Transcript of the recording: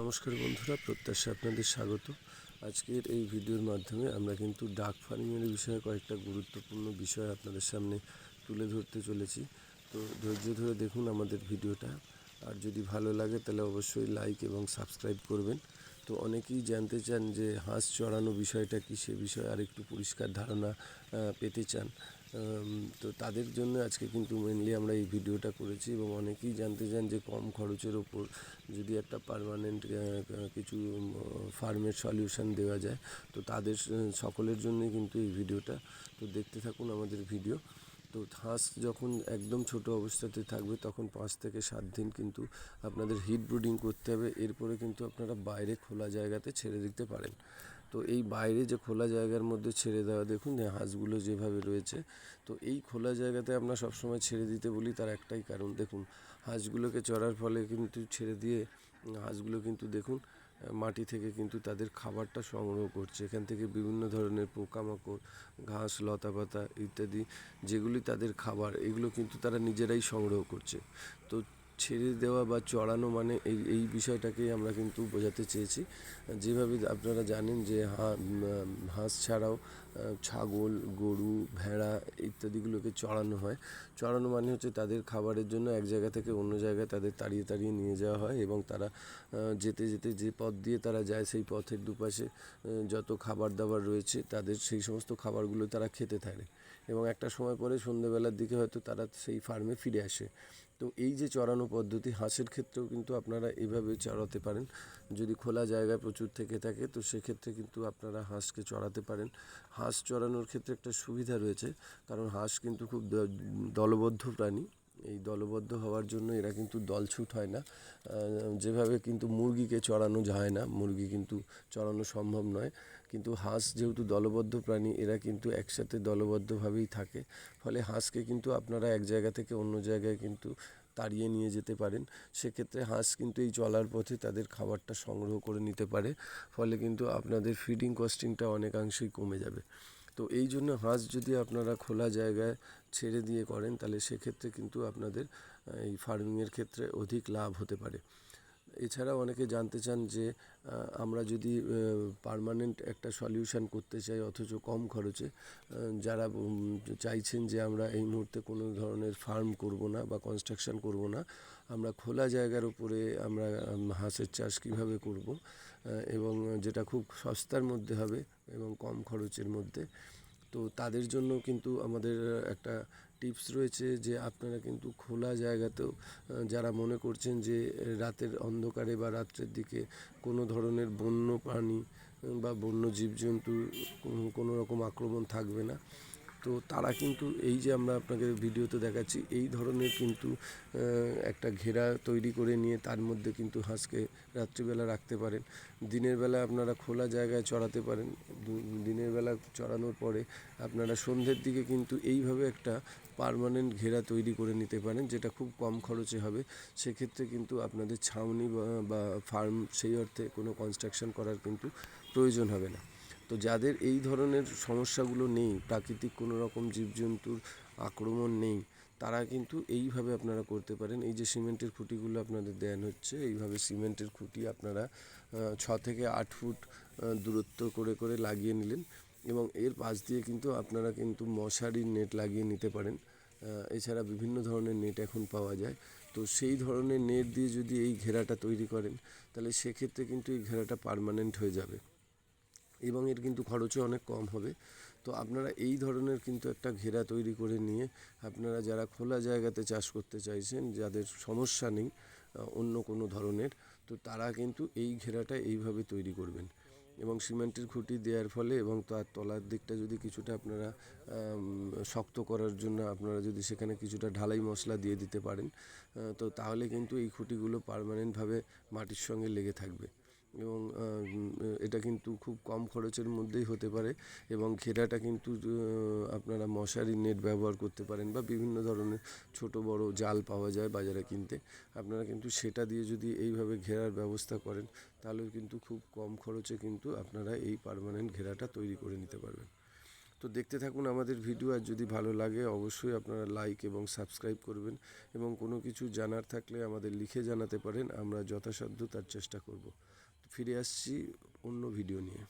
নমস্কার বন্ধুরা, প্রত্যাশা আপনাদের স্বাগত। আজকের এই ভিডিওর মাধ্যমে আমরা কিন্তু ডাক ফার্মিংয়ের বিষয়ে কয়েকটা গুরুত্বপূর্ণ বিষয় আপনাদের সামনে তুলে ধরতে চলেছি। তো ধৈর্য ধরে দেখুন আমাদের ভিডিওটা। আর যদি ভালো লাগে তাহলে অবশ্যই লাইক এবং সাবস্ক্রাইব করবেন। তো অনেকেই জানতে চান যে হাঁস চড়ানো বিষয়টা কি, সে বিষয়ে আরেকটু পরিষ্কার ধারণা পেতে চান। তো তাদের জন্য আজকে কিন্তু মেনলি আমরা এই ভিডিওটা করেছি এবং অনেকেই জানতে চান যে কম খরচের ওপর যদি একটা পার্মানেন্ট কিছু ফার্মের সলিউশন দেওয়া যায়, তো তাদের সকলের জন্যই কিন্তু এই ভিডিওটা। তো দেখতে থাকুন আমাদের ভিডিও। তো হাঁস যখন একদম ছোট অবস্থাতে থাকবে, তখন পাঁচ থেকে সাত দিন কিন্তু আপনাদের হিট ব্রুডিং করতে হবে। এরপরে কিন্তু আপনারা বাইরে খোলা জায়গাতে ছেড়ে দিতে পারেন। তো এই বাইরে যে খোলা জায়গার মধ্যে ছেড়ে দেওয়া, দেখুন হাঁসগুলো যেভাবে রয়েছে, তো এই খোলা জায়গাতে আমরা সবসময় ছেড়ে দিতে বলি তার একটাই কারণ, দেখুন হাঁসগুলোকে চড়ার ফলে কিন্তু ছেড়ে দিয়ে হাঁসগুলো কিন্তু দেখুন মাটি থেকে কিন্তু তাদের খাবারটা সংগ্রহ করছে। এখান থেকে বিভিন্ন ধরনের পোকামাকড়, ঘাস, লতাপাতা ইত্যাদি যেগুলি তাদের খাবার, এগুলো কিন্তু তারা নিজেরাই সংগ্রহ করছে। তো ছেড়ে দেওয়া বা চড়ানো মানে এই এই বিষয়টাকেই আমরা কিন্তু বোঝাতে চেয়েছি। যেভাবে আপনারা জানেন যে হাঁস ছাড়াও ছাগল, গরু, ভেড়া ইত্যাদিগুলোকে চড়ানো হয়। চড়ানো মানে হচ্ছে তাদের খাবারের জন্য এক জায়গা থেকে অন্য জায়গায় তাদের তাড়িয়ে তাড়িয়ে নিয়ে যাওয়া হয় এবং তারা যেতে যেতে যে পথ দিয়ে তারা যায় সেই পথের দুপাশে যত খাবার দাবার রয়েছে তাদের সেই সমস্ত খাবারগুলো তারা খেতে থাকে। এবং একটা সময় পরে সন্ধ্যেবেলার দিকে হয়তো তারা সেই ফার্মে ফিরে আসে। তো এই যে চড়ানো পদ্ধতি হাঁসের ক্ষেত্রেও কিন্তু আপনারা এইভাবে চড়াতে পারেন। যদি খোলা জায়গায় প্রচুর থেকে থাকে তো সেক্ষেত্রে কিন্তু আপনারা হাঁসকে চড়াতে পারেন। হাঁস চড়ানোর ক্ষেত্রে একটা সুবিধা রয়েছে, কারণ হাঁস কিন্তু খুব দলবদ্ধ প্রাণী। এই দলবদ্ধ হওয়ার জন্য এরা কিন্তু দলছুট হয় না। যেভাবে কিন্তু মুরগিকে চড়ানো যায় না, মুরগি কিন্তু চড়ানো সম্ভব নয়। কিন্তু হাঁস যেহেতু দলবদ্ধ প্রাণী, এরা কিন্তু একসাথে দলবদ্ধভাবেই থাকে। ফলে হাঁসকে কিন্তু আপনারা এক জায়গা থেকে অন্য জায়গায় কিন্তু তাড়িয়ে নিয়ে যেতে পারেন। সেক্ষেত্রে হাঁস কিন্তু এই চলার পথে তাদের খাবারটা সংগ্রহ করে নিতে পারে। ফলে কিন্তু আপনাদের ফিডিং কস্টিংটা অনেকাংশেই কমে যাবে। তো এই জন্য হাঁস যদি আপনারা খোলা জায়গায় ছেড়ে দিয়ে করেন, তাহলে সেক্ষেত্রে কিন্তু আপনাদের এই ফার্মিংয়ের ক্ষেত্রে অধিক লাভ হতে পারে। এছাড়াও অনেকে জানতে চান যে আমরা যদি পার্মানেন্ট একটা সলিউশন করতে চাই অথচ কম খরচে যারা চাইছেন যে আমরা এই মুহূর্তে কোনো ধরনের ফার্ম করব না বা কনস্ট্রাকশন করব না, আমরা খোলা জায়গার উপরে আমরা হাঁসের চাষ কীভাবে করব এবং যেটা খুব সস্তার মধ্যে হবে এবং কম খরচের মধ্যে তো তাদের জন্য কিন্তু আমাদের একটা টিপস রয়েছে যে আপনারা কিন্তু খোলা জায়গাতেও যারা মনে করছেন যে রাতের অন্ধকারে বা রাত্রের দিকে কোনো ধরনের বন্য প্রাণী বা বন্য জীবজন্তু কোনো- রকম আক্রমণ থাকবে না তো তারা কিন্তু এই যে আমরা আপনাকে ভিডিওতে দেখাচ্ছি, এই ধরনের কিন্তু একটা ঘেরা তৈরি করে নিয়ে তার মধ্যে কিন্তু হাঁসকে রাত্রিবেলা রাখতে পারেন। দিনের বেলা আপনারা খোলা জায়গায় চড়াতে পারেন। দিনের বেলা চড়ানোর পরে আপনারা সন্ধ্যের দিকে কিন্তু এইভাবে একটা পার্মানেন্ট ঘেরা তৈরি করে নিতে পারেন, যেটা খুব কম খরচে হবে। সেক্ষেত্রে কিন্তু আপনাদের ছাউনি বা ফার্ম সেই অর্থে কোনো কনস্ট্রাকশন করার কিন্তু প্রয়োজন হবে না। তো যাদের এই ধরনের সমস্যাগুলো নেই, প্রাকৃতিক কোনো রকম জীবজন্তুর আক্রমণ নেই, তারা কিন্তু এইভাবে আপনারা করতে পারেন। এই যে সিমেন্টের খুঁটিগুলো আপনাদের দেন হচ্ছে, এইভাবে সিমেন্টের খুঁটি আপনারা ছ থেকে আট ফুট দূরত্ব করে করে লাগিয়ে নিলেন এবং এর পাশ দিয়ে কিন্তু আপনারা কিন্তু মশারির নেট লাগিয়ে নিতে পারেন। এছাড়া বিভিন্ন ধরনের নেট এখন পাওয়া যায়। তো সেই ধরনের নেট দিয়ে যদি এই ঘেরাটা তৈরি করেন, তাহলে সেক্ষেত্রে কিন্তু এই ঘেরাটা পার্মানেন্ট হয়ে যাবে। এবং এর কিন্তু খরচও অনেক কম হবে। তো আপনারা এই ধরনের কিন্তু একটা ঘেরা তৈরি করে নিয়ে আপনারা যারা খোলা জায়গাতে চাষ করতে চাইছেন, যাদের সমস্যা নেই অন্য কোনো ধরনের, তো তারা কিন্তু এই ঘেরাটা এইভাবে তৈরি করবেন। এবং সিমেন্টের খুঁটি দেওয়ার ফলে এবং তার তলার দিকটা যদি কিছুটা আপনারা শক্ত করার জন্য আপনারা যদি সেখানে কিছুটা ঢালাই মশলা দিয়ে দিতে পারেন তো তাহলে কিন্তু এই খুঁটিগুলো পার্মানেন্টভাবে মাটির সঙ্গে লেগে থাকবে। এবং এটা কিন্তু খুব কম খরচের মধ্যেই হতে পারে এবং ঘেরাটা কিন্তু আপনারা মশারি নেট ব্যবহার করতে পারেন বা বিভিন্ন ধরনের ছোট বড় জাল পাওয়া যায় বাজারে কিনতে। আপনারা কিন্তু সেটা দিয়ে যদি এইভাবে ঘেরার ব্যবস্থা করেন তাহলে কিন্তু খুব কম খরচে কিন্তু আপনারা এই পারমানেন্ট ঘেরাটা তৈরি করে নিতে পারবেন। তো দেখতে থাকুন আমাদের ভিডিও, আর যদি ভালো লাগে অবশ্যই আপনারা লাইক এবং সাবস্ক্রাইব করবেন এবং কোনো কিছু জানার থাকলে আমাদের লিখে জানাতে পারেন, আমরা যথাসাধ্য তার চেষ্টা করব। ফিরে আসছি অন্য ভিডিও নিয়ে।